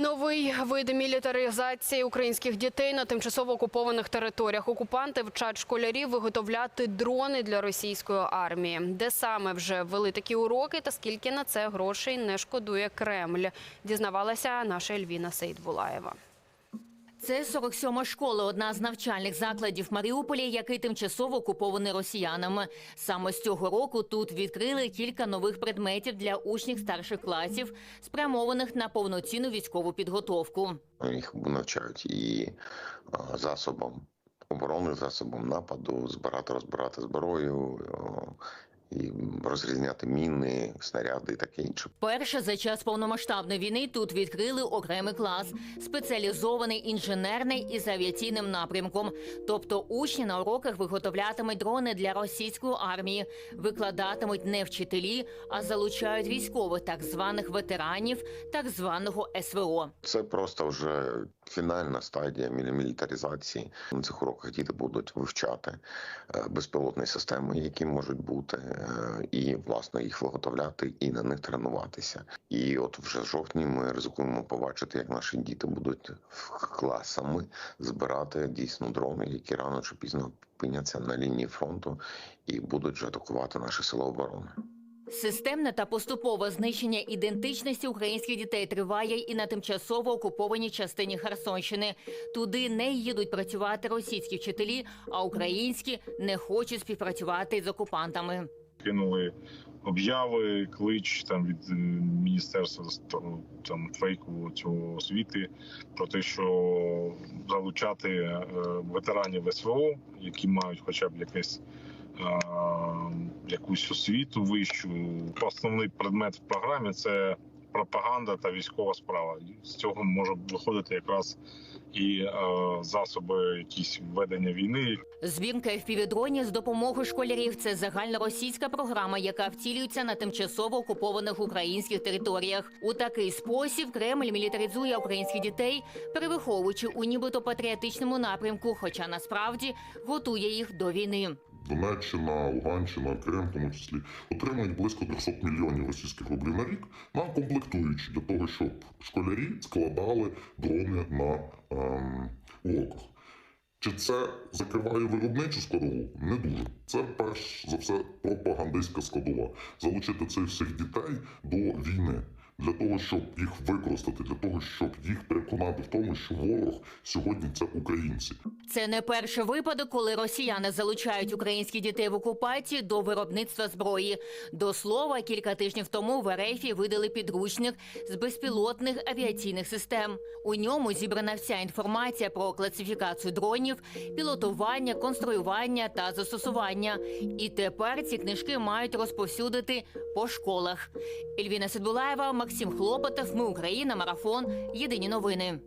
Новий вид мілітаризації українських дітей на тимчасово окупованих територіях. Окупанти вчать школярів виготовляти дрони для російської армії. Де саме вже ввели такі уроки та скільки на це грошей не шкодує Кремль, дізнавалася наша Ельвіна Сейдбулаєва. Це 47-ма школа, одна з навчальних закладів Маріуполі, який тимчасово окупований росіянами. Саме з цього року тут відкрили кілька нових предметів для учнів старших класів, спрямованих на повноцінну військову підготовку. Їх навчають і засобам оборони, засобам нападу, збирати, розбирати зброю, і розрізняти міни, снаряди і таке інше. Перше за час повномасштабної війни тут відкрили окремий клас, спеціалізований інженерний із авіаційним напрямком. Тобто учні на уроках виготовлятимуть дрони для російської армії, викладатимуть не вчителі, а залучають військових, так званих ветеранів, так званого СВО. Це просто вже фінальна стадія мілі- мілітаризації. На цих уроках діти будуть вивчати е, безпілотні системи, які можуть бути, е, і власне їх виготовляти і на них тренуватися. І от вже в жовтні ми ризикуємо побачити, як наші діти будуть класами збирати дійсно дрони, які рано чи пізно опиняться на лінії фронту і будуть вже атакувати наші сили оборони. Системне та поступове знищення ідентичності українських дітей триває і на тимчасово окупованій частині Херсонщини. Туди не їдуть працювати російські вчителі, а українські не хочуть співпрацювати з окупантами. кинули обяви, клич там від е, міністерства там фейку цього освіти про те, що залучати е, ветеранів СВО, які мають хоча б якесь. Е, Якусь освіту вищу. Основний предмет в програмі це пропаганда та військова справа. З цього може виходити якраз і е, засоби якісь ведення війни, Збірка FPV-дронів з допомогою школярів це загальноросійська програма, яка втілюється на тимчасово окупованих українських територіях. У такий спосіб Кремль мілітаризує українських дітей, перевиховуючи у нібито патріотичному напрямку, хоча насправді готує їх до війни. Донеччина, Луганщина, Крим, в тому числі, отримують близько 300 мільйонів російських рублів на рік на комплектуючі для того, щоб школярі складали дрони на ем, уроках. Чи це закриває виробничу складову? Не дуже. Це перш за все пропагандистська складова. Залучити цих всіх дітей до війни для того, щоб їх використати, для того, щоб їх переконати в тому, що ворог сьогодні це українці. Це не перший випадок, коли росіяни залучають українських дітей в окупації до виробництва зброї. До слова, кілька тижнів тому в РФ видали підручник з безпілотних авіаційних систем. У ньому зібрана вся інформація про класифікацію дронів, пілотування, конструювання та застосування. І тепер ці книжки мають розповсюдити по школах. Ельвіна Сидбулаєва, Максим Хлопотов. Ми Україна. Марафон. Єдині новини.